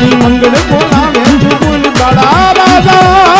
મારી મંગળ બોલાવે છે બોલ બડા રાજા.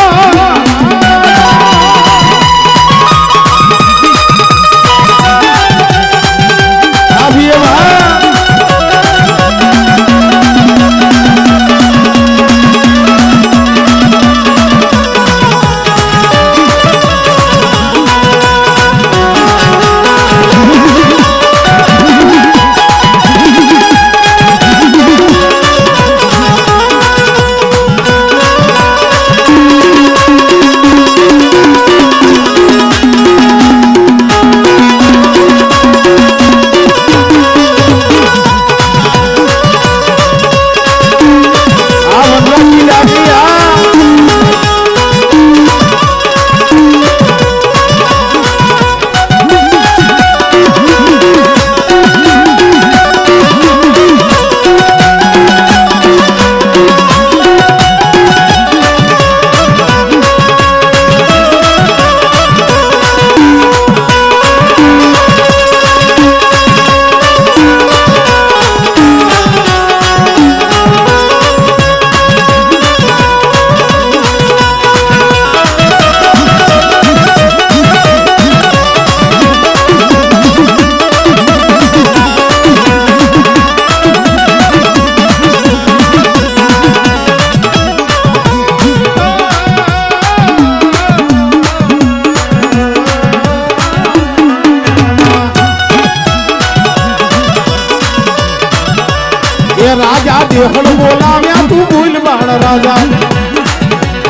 રાજા દેખણ બોલાવ્યા, તું ભૂલ બાળ રાજા.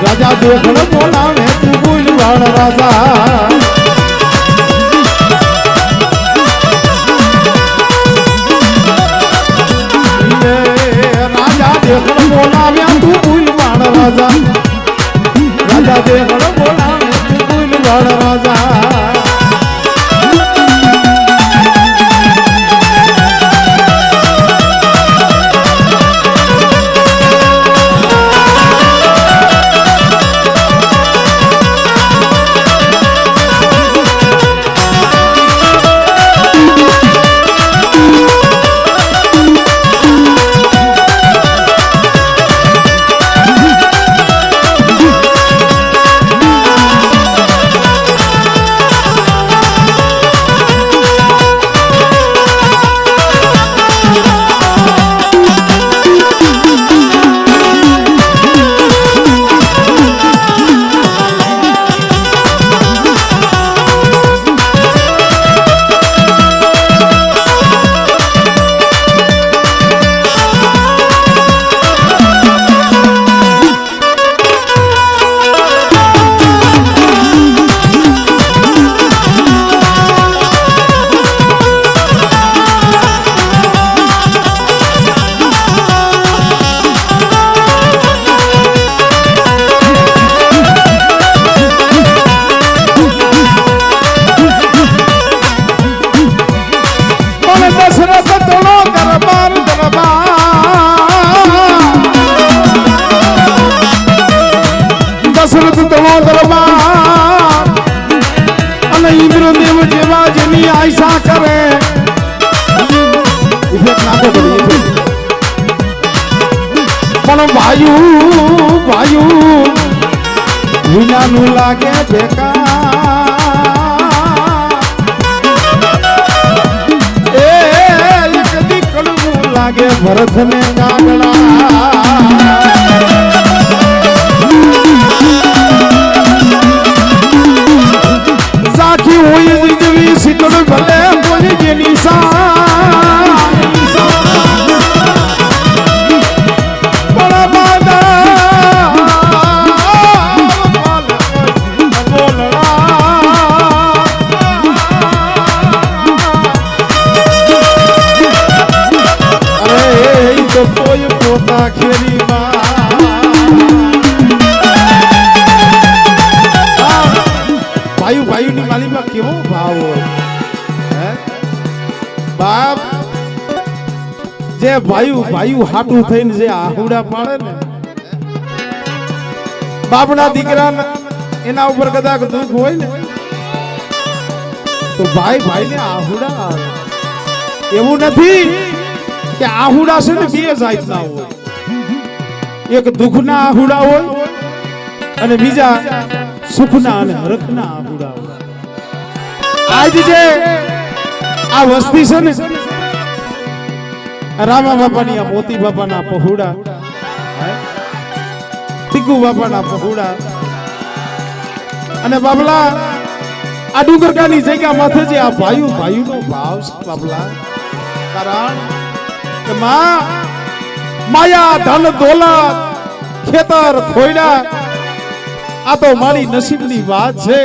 રાજા દેખણ બોલાવે તું ભૂલ બાળ રાજા. એ રાજા દેખણ બોલાવ્યા, તું ભૂલ બાળ રાજા. રાજા દેખણ બોલાવે તું ભૂલ બાળ રાજા. પણ વાયુ વાયુ. વિનાનું લાગે ભેકા એ લાગે ભરત ને કોઈ પોતા ખેરી ભાઈ ભાઈ ની માલીમાં કેવો ભાવ હોય? બાપ જે ભાઈ ભાઈ હાટું થઈને જે આહુડા પાડે ને બાપના દીકરા એના ઉપર કદાચ દુઃખ હોય ને તો ભાઈ ભાઈ ને આહુડા એવું નથી કે આહુડા છે ને બે જાતના હોય. એક દુઃખના આહુડા હોય અને બીજા સુખના અને હરખના આહુડા હોય. આજ જે આ વસ્તી છે ને, રામા બાપાની આ મોતી બાપાના પહોડા? ટીકુ બાપાના પહોડા અને બાબલા આ ડુંગરકાની જગ્યા માથે જે આ ભાઈઓ ભાઈઓનો ભાવ છે બાબલા કારણ માં માયા, ધન, દોલત, ખેતર, ખોયડા, આ તો મારી નસીબની વાત છે.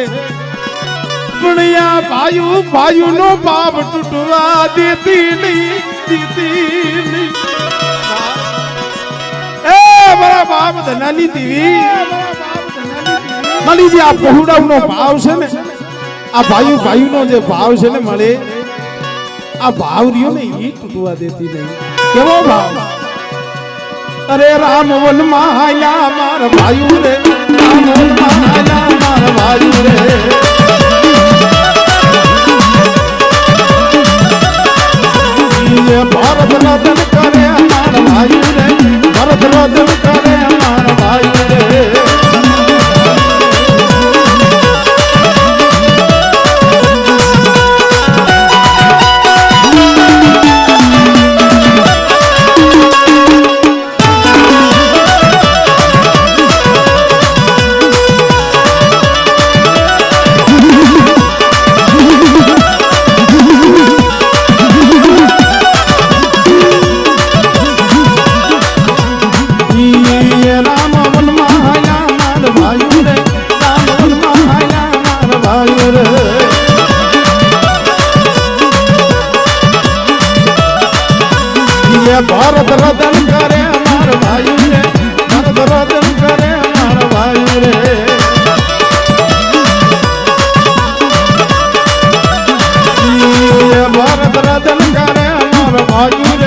ગુણિયા ભાયુ ભાયુ નો ભાવ તૂટવા દેતી નહીં, દીતી એ મારા બાપ ધનાની દેવી. જે આ પહોળાનો ભાવ છે ને, આ ભાઈઓ નો જે ભાવ છે ને મળે આ ભાવ રહ્યો ને એ તૂટવા દેતી નહીં. કેવો ભાવ? અરે રામ વન માયા, માર ભાયુ રે. રામ વન માયા, માર ભાયુ રે. ભારત રતન ને ભારત રતન કરે, માર ભાઈ રે ભારત રતન કરે, માર ભાઈ રે ભારત રતન કરે, માર ભાઈ રે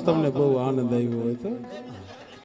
તમને બહુ